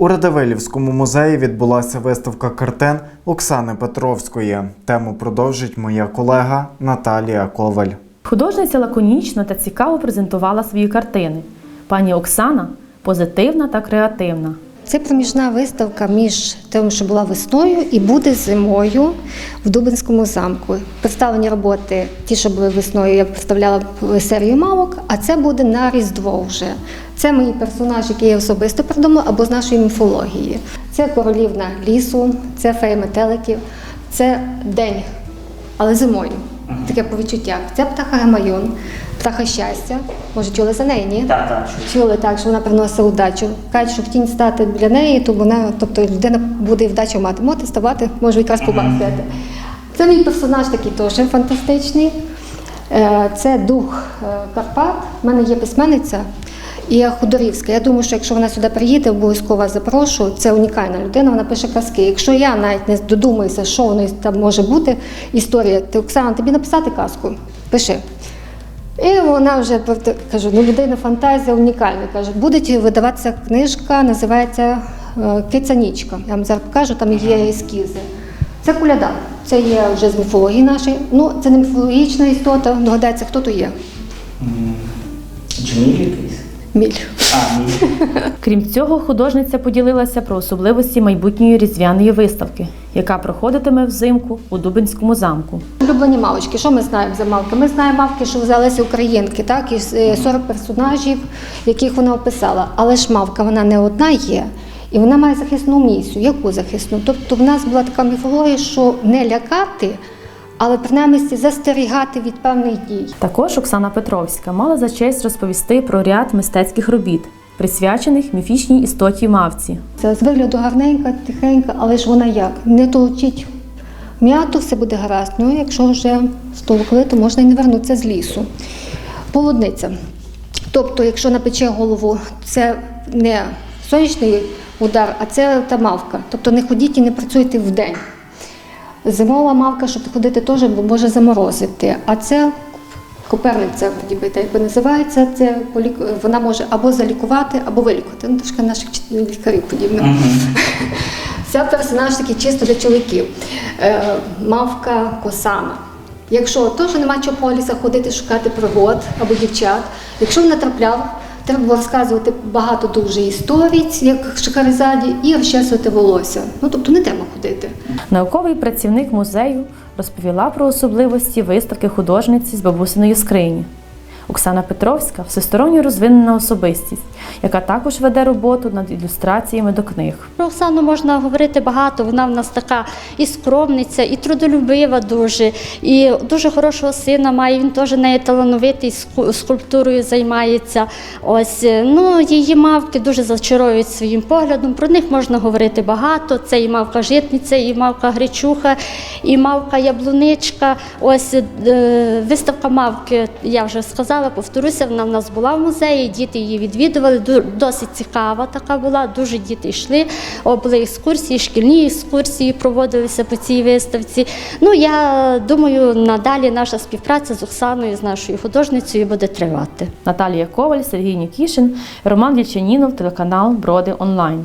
У Радавелівському музеї відбулася виставка картин Оксани Петровської. Тему продовжить моя колега Наталія Коваль. Художниця лаконічно та цікаво презентувала свої картини. Пані Оксана позитивна та креативна. Це проміжна виставка між тим, що була весною, і буде зимою в Дубинському замку. Представлені роботи, ті, що були весною, я представляла серію мавок, а це буде на Різдво вже. Це мої персонажі, які я особисто придумала, або з нашої міфології. Це королівна лісу, це фея метеликів, це день, але зимою. Таке по відчуттях. Це птаха Гамайон, птаха щастя. Може, чули за неї, ні? Так, так. Чули так, що вона приносила удачу. Кажуть, що в тінь стати для неї, то вона, тобто людина буде вдачу мати. Можете ставати, може якраз побачити. Це мій персонаж такий теж фантастичний. Е, Це дух е, Карпат. У мене є письменниця і Ходорівська. Я думаю, що якщо вона сюди приїде, обов'язково вас запрошу. Це унікальна людина, вона пише казки. Якщо я навіть не додумаюся, що воно там може бути, історія, то Оксана, тобі написати казку? Пиши. І вона вже кажу, ну людина фантазія унікальна. Каже, буде видаватися книжка, називається е, Киця Нічка. Я вам зараз покажу, там є ескізи. Це куляда. Це є вже з міфології нашої. Ну, це не міфологічна істота, догадається, хто то є. Джміль якийсь? Міль. А, міль. Крім цього, художниця поділилася про особливості майбутньої різдвяної виставки, яка проходитиме взимку у Дубинському замку. Улюблені мавочки. Що ми знаємо за мавки? Ми знаємо мавки, що взялися українки, так, із е, 40 персонажів, яких вона описала. Але ж мавка вона не одна є, і вона має захисну місію. Яку захисну? Тобто в нас була така міфологія, що не лякати, але принаймні застерігати від певних дій. Також Оксана Петровська мала за честь розповісти про ряд мистецьких робіт, присвячених міфічній істоті мавці. Це з вигляду гарненька, тихенька, але ж вона як? Не толчить м'яту, все буде гаразд. Ну, якщо вже стовкли, то можна і не вернутися з лісу. Полудниця. Тобто, якщо напече голову, це не сонячний удар, а це та мавка. Тобто не ходіть і не працюйте вдень. Зимова мавка, щоб ходити теж, може заморозити. А це Коперниця, ніби так би називається, це полік- вона може або залікувати, або вилікувати. Ну, трошки наших лікарів подібно. Ця персонаж такий чисто для чоловіків. Е, мавка косана. Якщо теж нема чого по лісах ходити, шукати пригод або дівчат, якщо він натрапляв, треба було розказувати багато дуже історій, як в Шахерезаді, і розчесувати волосся. Ну тобто не треба ходити. Науковий працівник музею розповіла про особливості виставки художниці з бабусиної скрині. Оксана Петровська всесторонньо розвинена особистість, яка також веде роботу над ілюстраціями до книг. Про Оксану можна говорити багато. Вона в нас така і скромниця, і трудолюбива дуже, і дуже хорошого сина має. Він теж неї талановитий, скульптурою займається. Ось е, ну її мавки дуже зачаровують своїм поглядом. Про них можна говорити багато. Це і мавка житниця, і мавка гречуха, і мавка яблуничка. Ось е, виставка мавки, я вже сказала, повторюся, вона в нас була в музеї. Діти її відвідували. Досить цікава така була. Дуже діти йшли. Були екскурсії, шкільні екскурсії проводилися по цій виставці. Ну я думаю, надалі наша співпраця з Оксаною, з нашою художницею буде тривати. Наталія Коваль, Сергій Нікішин, Роман Лічанінов, телеканал Броди Онлайн.